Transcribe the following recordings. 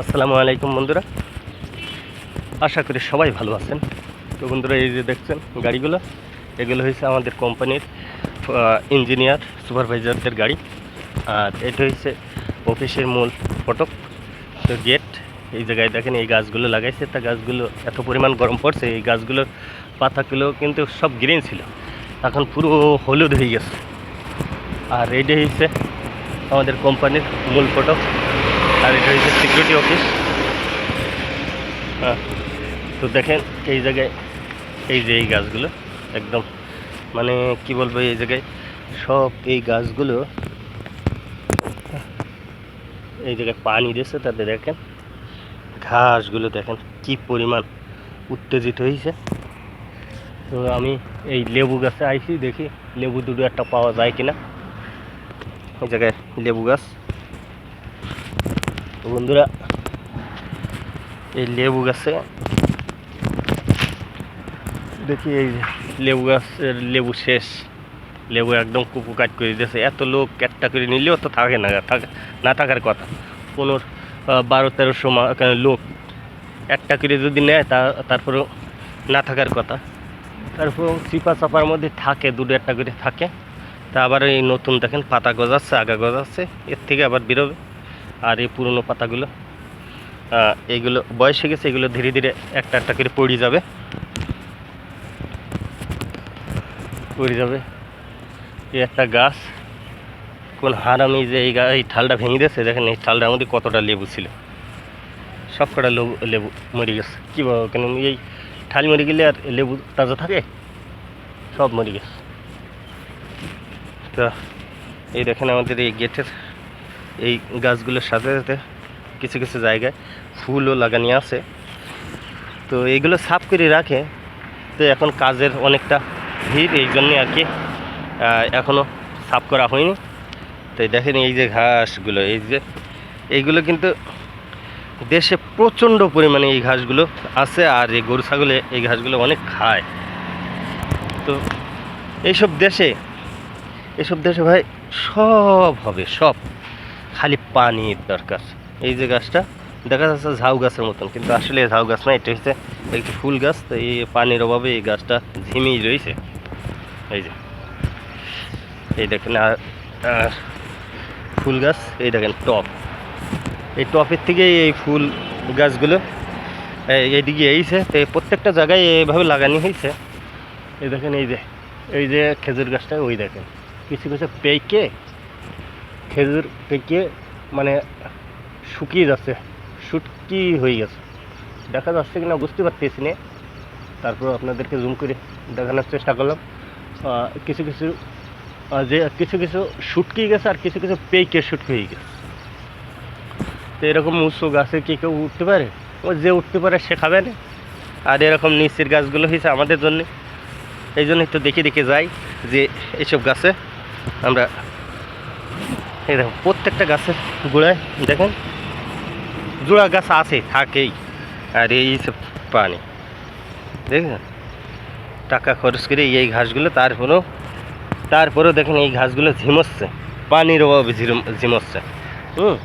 আসসালামু আলাইকুম বন্ধুরা। আশা করি সবাই ভালো আছেন। তো বন্ধুরা, এই যে দেখছেন গাড়িগুলো, এগুলো হয়েছে আমাদের কোম্পানির ইঞ্জিনিয়ার, সুপারভাইজারদের গাড়ি। আর এটা হচ্ছে অফিসের মূল ফটক, তো গেট। এই জায়গায় দেখেন এই গাছগুলো লাগাইছে। তা গাছগুলো এত পরিমাণ গরম পড়ছে, এই গাছগুলোর পাতাগুলো কিন্তু সব গ্রিন ছিল। এখন পুরো হলুদ হয়ে গেছে। আর এইটা হয়েছে আমাদের কোম্পানির মূল ফটক। আর এটা হচ্ছে সিকিউরিটি অফিস হ্যাঁ তো দেখেন এই জায়গায়, এই যে এই গাছগুলো, একদম মানে কি বলব এই জায়গায়, সব এই গাছগুলো, এই জায়গায় পানি দিয়েছে, তাতে দেখেন, ঘাসগুলো দেখেন কি পরিমাণ উত্তেজিত হয়েছে। তো আমি এই লেবু গাছে আইছি, দেখি লেবু দুটো একটা পাওয়া যায় কিনা। এই জায়গায় লেবু গাছ। তো বন্ধুরা, এই লেবু গাছে, দেখি এই লেবু গাছের লেবু শেষ। লেবু একদম কুকু কাট করে দিয়েছে এত লোক একটা করে নিলেও তো থাকে না থাকে, না থাকার কথা। পনেরো বারো তেরোশো লোক একটা করে যদি নেয়, তা, তারপরেও না থাকার কথা। তারপর চিপা চাপার মধ্যে থাকে, দুটো একটা করে থাকে। তা আবার এই নতুন দেখেন, পাতা গজাচ্ছে, আগা গজাচ্ছে। এর থেকে আবার বেরোবে। আর এই পুরনো পাতাগুলো আহ, এইগুলো বয়স হয়ে গেছে এগুলো ধীরে ধীরে একটা একটা করে পড়ে যাবে। পড়ে যাবে। এই একটা গাছ কোন হারামি যে এই এই ঠালটা ভেঙে দিয়েছে দেখেন এই ঠালটার মধ্যে কতটা লেবু ছিল। সব কটা লেবু লেবু মরে গেছে। কী বলব কেন এই ঠাল মরে গেলে আর লেবু তাজা থাকে? সব মরে গেছে। তা এই দেখেন আমাদের এই গেটের এই গাছগুলোর সাথে সাথে কিছু কিছু জায়গায় ফুলও লাগানি আছে। তো এইগুলো সাফ করে রাখে। তো এখন কাজের অনেকটা ভিড়, এই জন্যে আর কি এখনও সাফ করা হয়নি। তো দেখেন এই যে ঘাসগুলো, এই যে, এইগুলো কিন্তু দেশে প্রচণ্ড পরিমাণে এই ঘাসগুলো আছে আর এই গরু ছাগলে এই ঘাসগুলো অনেক খায়। তো এইসব দেশে এসব দেশে ভাই সব হবে, সব। খালি পানির দরকার। এই যে গাছটা, দেখা যাচ্ছে ঝাউ গাছের মতন, কিন্তু আসলে ঝাউ গাছ না, এটা হচ্ছে একটি ফুল গাছ, তো এই পানির অভাবে এই গাছটা ঝিমিয়ে রয়েছে। এই যে, এই দেখেন, আর ফুল গাছ, এই দেখেন টপ। এই টপের থেকে এই ফুল গাছগুলো, এই- এইদিকে এইছে, তো প্রত্যেকটা জায়গায় এইভাবে লাগানো হয়েছে। এই দেখেন, এই যে এই যে খেজুর গাছটা, ওই দেখেন। কিছু কিছু পেকে খেজুর পেকে মানে শুকিয়ে যাচ্ছে, শুটকি হয়ে গেছে। দেখা যাচ্ছে কিনা বুঝতে পারতেছি না। তারপর আপনাদেরকে জুম করে দেখানোর চেষ্টা করলাম। কিছু কিছু যে কিছু কিছু শুটকি গেছে আর কিছু কিছু পেকে শুটকি হয়ে গেছে। তো এরকম উঁচু গাছে কি কেউ উঠতে পারে? ও যে উঠতে পারে সে খাবে না। আর এরকম নিচের গাছগুলো হয়েছে আমাদের জন্য। এই জন্যই তো দেখে দেখে যাই যে এইসব গাছে আমরা এই দেখো, প্রত্যেকটা গাছের গোড়ায় দেখেন, জোড়া গাছ আছে, থাকেই। আর এই সব পানি দেখেন টাকা খরচ করে এই ঘাসগুলো, তারপরেও তারপরেও দেখেন এই ঘাসগুলো ঝিমচ্ছে পানির অভাবে ঝিম- ঝিমচ্ছে হুম?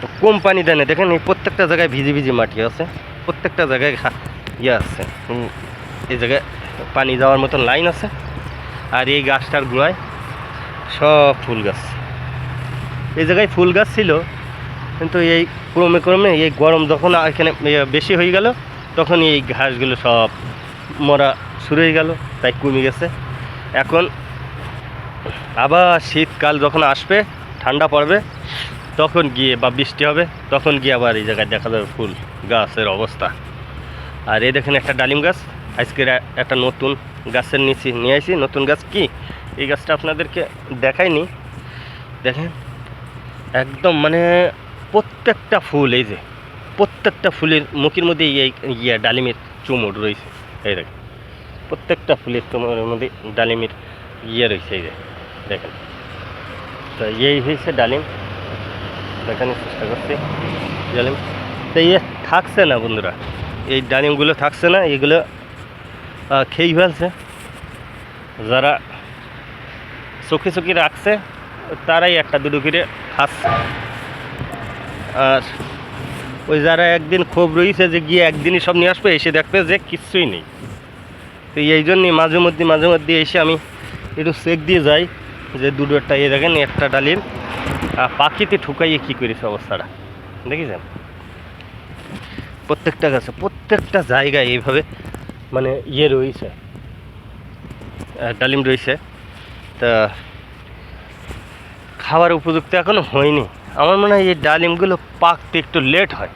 তো কম পানি দেয় দেখেন এই প্রত্যেকটা জায়গায় ভিজি ভিজি মাটি আছে। প্রত্যেকটা জায়গায় ঘা- ইয়ে আছে। এই জায়গায় পানি যাওয়ার মতন লাইন আছে। আর এই গাছটার গোড়ায় সব ফুল গাছ। এই জায়গায় ফুল গাছ ছিল। কিন্তু এই ক্রমে ক্রমে এই গরম যখন এখানে বেশি হয়ে গেল, তখন এই ঘাসগুলো সব মরা শুরু হয়ে গেল, তাই কমে গেছে। এখন আবার শীতকাল যখন আসবে, ঠান্ডা পড়বে, তখন গিয়ে বা বৃষ্টি হবে, তখন গিয়ে আবার এই জায়গায় দেখা যাবে ফুল গাছের অবস্থা। আর এই দেখেন একটা ডালিম গাছ, আজকের একটা নতুন গাছের নিচে নিয়ে আসি নতুন গাছ কি? এই গাছটা আপনাদেরকে দেখাইনি। দেখেন। একদম মানে প্রত্যেকটা ফুল এই যে, প্রত্যেকটা ফুলের মুখের মধ্যে ইয়ে ডালিমের চুমুর রয়েছে, এই দেখেন। প্রত্যেকটা ফুলের চুমুরের মধ্যে ডালিমের ইয়ে রয়েছে এই দেখেন। তো এই হয়েছে ডালিম। দেখানোর চেষ্টা করছি, ডালিম। তো ইয়ে থাকছে না বন্ধুরা, এই ডালিমগুলো থাকছে না, এগুলো খেয়েই ফেলছে। যারা চোখে চোখে রাখছে তারাই একটা দুটো করে খাচ্ছে। আর ওই যারা একদিন ক্ষোভ রয়েছে যে গিয়ে একদিনই সব নিয়ে আসবে, এসে দেখবে যে কিচ্ছুই নেই। তো এই জন্যই মাঝে মধ্যে মাঝে মধ্যে এসে আমি একটু চেক দিয়ে যাই যে দুটো একটা ইয়ে দেখেন একটা ডালিম, আর পাখিতে ঠুকাইয়ে কী করেছে অবস্থাটা। দেখেছেন? প্রত্যেকটা গাছে, প্রত্যেকটা জায়গায় এইভাবে মানে ইয়ে রয়েছে ডালিম রয়েছে। তা খাবার উপযুক্ত এখনও হয়নি। আমার মনে হয় এই ডালিমগুলো পাকতে একটু লেট হয়।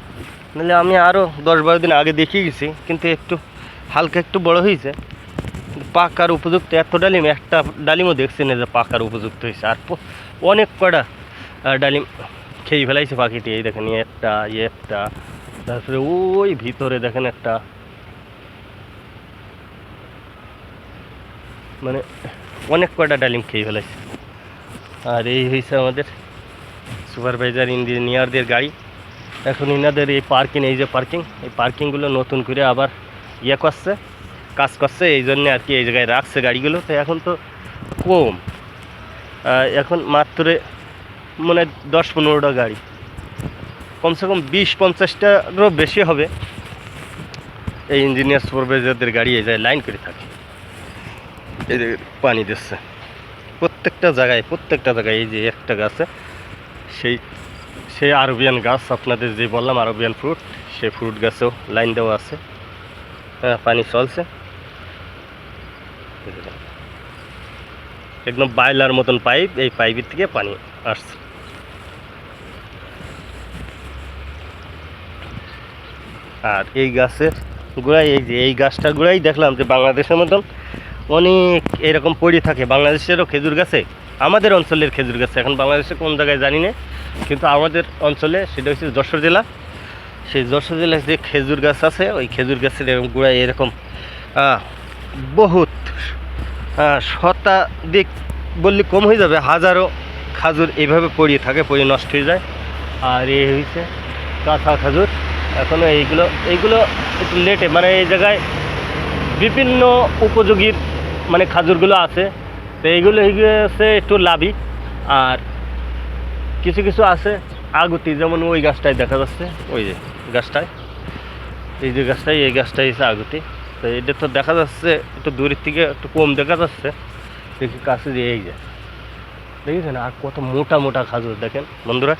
নাহলে আমি আরও দশ বারো দিন আগে দেখিয়ে গেছি, কিন্তু একটু হালকা একটু বড় হয়েছে। পাকার উপযুক্ত এত ডালিম, একটা ডালিমও দেখছি না যে পাকার উপযুক্ত হয়েছে। আর অনেক কটা ডালিম খেয়ে ফেলাইছে পাখিটি, এই দেখেন, একটা একটা, তারপরে ওই ভিতরে দেখেন একটা। মানে অনেক কটা ডালিম খেয়ে ফেলাইছে। আর এই হয়েছে আমাদের সুপারভাইজার ইঞ্জিনিয়ারদের গাড়ি। এখন ইনাদের এই পার্কিং এই যে পার্কিং এই পার্কিংগুলো নতুন করে আবার ইয়ে করছে, কাজ করছে, এই জন্যে আর কি এই জায়গায় রাখছে গাড়িগুলো। তো এখন তো কম। এখন মাত্র মানে দশ পনেরোটা গাড়ি। কমসে কম বিশ পঞ্চাশটারও বেশি হবে। এই ইঞ্জিনিয়ার সুপারভাইজারদের গাড়ি এই জায়গায় লাইন করে থাকে। এই পানি দিচ্ছে। প্রত্যেকটা জায়গায় প্রত্যেকটা জায়গায় এই যে একটা গাছে সেই সেই আরবিয়ান গাছ আপনাদের যে বললাম, আরবিয়ান ফ্রুট, সেই ফ্রুট গাছেও লাইন দেওয়া আছে হ্যাঁ পানি চলছে। একদম বাইলার মতন পাইপ, এই পাইপের থেকে পানি আসছে আর এই গাছের গোড়ায়, এই যে এই গাছটার গোড়াই দেখলাম যে বাংলাদেশের মতন অনেক এরকম পড়ে থাকে। বাংলাদেশেরও খেজুর গাছে, আমাদের অঞ্চলের খেজুর গাছে। এখন বাংলাদেশে কোন জায়গায় জানি না, কিন্তু আমাদের অঞ্চলে সেটা হচ্ছে যশোর জেলা। সেই যশোর জেলায় যে খেজুর গাছ আছে, ওই খেজুর গাছের গোড়ায় এরকম বহুত শতাধিক বললে কম হয়ে যাবে। হাজারো খাজুর এইভাবে পড়িয়ে থাকে, পড়িয়ে নষ্ট হয়ে যায়। আর এই হয়েছে কাঁথা খাজুর। এখনও এইগুলো এইগুলো একটু লেটে মানে এই জায়গায় বিভিন্ন উপযোগীর মানে খাজুরগুলো আছে, তো এইগুলো হচ্ছে একটু লাভি। আর কিছু কিছু আছে আগুতি, যেমন ওই গাছটায় দেখা যাচ্ছে, ওই যে গাছটায়। এই যে গাছটাই এই গাছটাই হচ্ছে আগুতি। তো এটা তো দেখা যাচ্ছে একটু দূরের থেকে একটু কম দেখা যাচ্ছে। দেখি কাছে দিয়ে এই যে। দেখেছেন? আর কত মোটা মোটা খাজুর, দেখেন বন্ধুরা।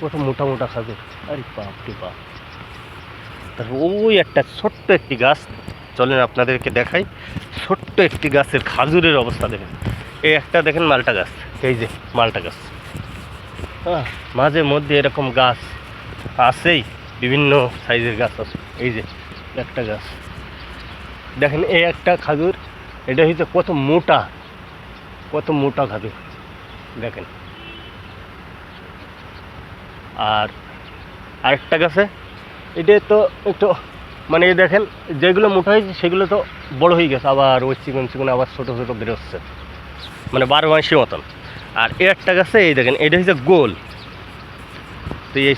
কত মোটা মোটা খাজুর। আরে বাপ রে বাপ। তারপর ওই একটা ছোট্ট একটি গাছ চলেন আপনাদেরকে দেখাই। ছোট্ট একটি গাছের খাজুরের অবস্থা দেখেন। এই একটা দেখেন মালটা গাছ। এই যে মালটা গাছ। হ্যাঁ মাঝে মধ্যে এরকম গাছ আছেই, বিভিন্ন সাইজের গাছ আছে। এই যে একটা গাছ। দেখেন এই একটা খাজুর, এটা হচ্ছে কত মোটা কত মোটা খাজুর। দেখেন। আর আরেকটা গাছে, এটা তো একটু মানে এই দেখেন, যেগুলো মোটা হয়েছে, সেগুলো তো বড় হয়ে গেছে, আবার ওই চিকন চিকন, আবার ছোটো ছোটো বেরোচ্ছে। মানে বারো মাসি মতন। আর এ একটা গাছে, এই দেখেন, এটা হচ্ছে গোল। তো এই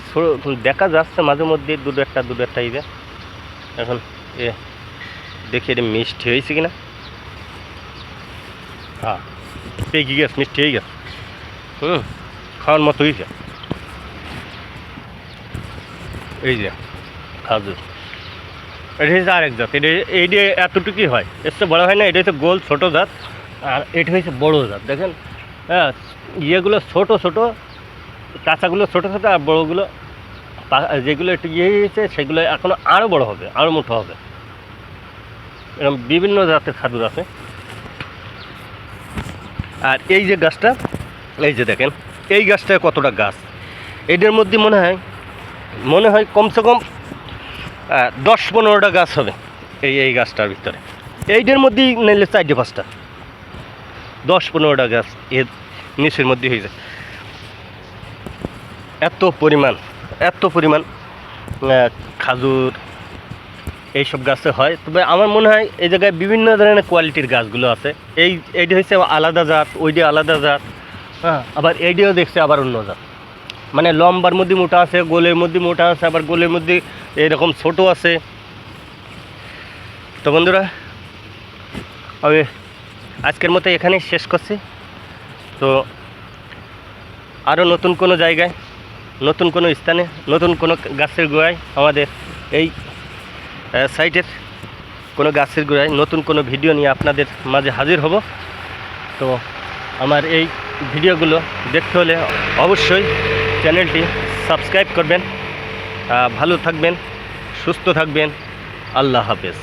দেখা যাচ্ছে মাঝে মধ্যে দুটো একটা দুটো একটা এই যে। এখন এ দেখি এটা মিষ্টি হয়েছে কিনা। হ্যাঁ পেকে গেছে, মিষ্টি হয়ে গেছে। হুম, খাওয়ার মতো হয়েছে। এই যে, খাজুর। এটা হচ্ছে আরেক জাত, এটা এই যে এতটুকুই হয়। এর চেয়ে বড় হয় না এটা হচ্ছে গোল ছোটো জাত, আর এটা হচ্ছে বড়ো জাত, দেখেন। হ্যাঁ ইয়েগুলো ছোটো ছোটো, কাঁচাগুলো ছোটো ছোটো, আর বড়োগুলো যেগুলো একটু ইয়ে হয়েছে, সেগুলো এখনও আরও বড় হবে আরও মোটো হবে। এরকম বিভিন্ন জাতের খাদুর আছে। আর এই যে গাছটা, এই যে দেখেন, এই গাছটা কতটা গাছ? এটার মধ্যে মনে হয় মনে হয় কমসে কম দশ পনেরোটা গাছ হবে এই এই গাছটার ভিতরে। এইটার মধ্যেই নিলে চারটে পাঁচটা। দশ পনেরোটা গাছ এর নিচের মধ্যে হয়ে যায়। এত পরিমাণ এত পরিমাণ খাজুর এইসব গাছে হয়। তবে আমার মনে হয় এই জায়গায় বিভিন্ন ধরনের কোয়ালিটির গাছগুলো আছে। এই এইটা হচ্ছে আলাদা জাত ওইটা আলাদা জাত। হ্যাঁ। আবার এইটাও দেখছে আবার অন্য জাত। মানে লম্বার মধ্যে মোটা আছে, গোলের মধ্যে মোটা আছে, আবার গোলের মধ্যে এরকম ছোট আছে। তো বন্ধুরা, আমি আজকের মতো এখানেই শেষ করছি। তো আরও নতুন কোনো জায়গায়, নতুন কোনো স্থানে, নতুন কোনো গাছের গোড়ায় আমাদের এই সাইটের কোনো গাছের গোড়ায় নতুন কোনো ভিডিও নিয়ে আপনাদের মাঝে হাজির হব। তো আমার এই ভিডিওগুলো দেখতে হলে অবশ্যই চ্যানেলটি সাবস্ক্রাইব করবেন। ভালো থাকবেন সুস্থ থাকবেন। আল্লাহ হাফেজ।